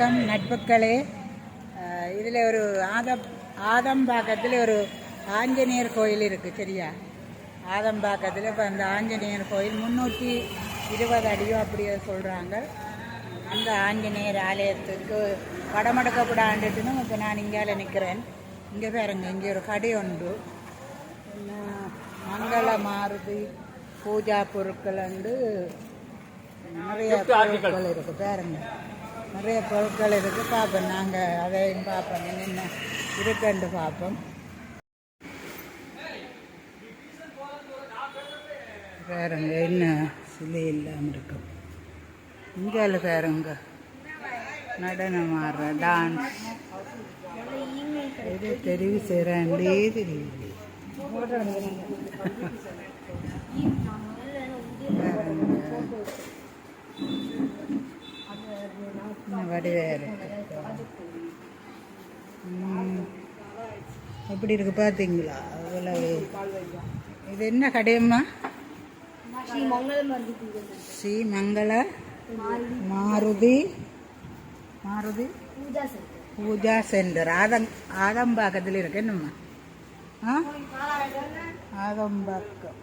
வணக்கம் நட்புக்களே. இதில் ஒரு ஆதம் ஆதம்பாக்கத்தில் ஒரு ஆஞ்சநேயர் கோயில் இருக்குது சரியா? ஆதம்பாக்கத்தில் இப்போ அந்த ஆஞ்சநேயர் கோயில் முந்நூற்றி இருபது அடியோ அப்படியோ சொல்கிறாங்க அந்த ஆஞ்சநேயர் ஆலயத்துக்கு படமெடுக்கப்படாண்டுட்டுன்னு இப்போ நான் இங்கால நிற்கிறேன் இங்கே பாருங்க இங்கே ஒரு கடை உண்டு. மங்கள மாருதி பூஜா பொருட்கள் வந்து நிறைய பொருட்கள் இருக்கு பாருங்க. நிறைய பொருட்கள் இருக்கு. பார்ப்போம் நாங்கள் அதையும் பார்ப்போம் என்னென்ன இருக்குன்னு பார்ப்போம் பாருங்க என்ன சிலை இல்லாமல் இருக்கும் இங்கால பாருங்க. நடனம் ஆடுற டான்ஸ் இது தெரிவு செய்கிறேன் தெரியல வடிவேறு எப்படி இருக்கு பார்த்தீங்களா அவ்வளவு. இது என்ன கடையம்மா? Sri Sri Mangala Maruti. Maruti? Pooja centre Pooja centre. Adam ஆதம்பாக்கத்தில் இருக்கு. என்னம்மா? ஆ? ஆதம்பாக்கம்.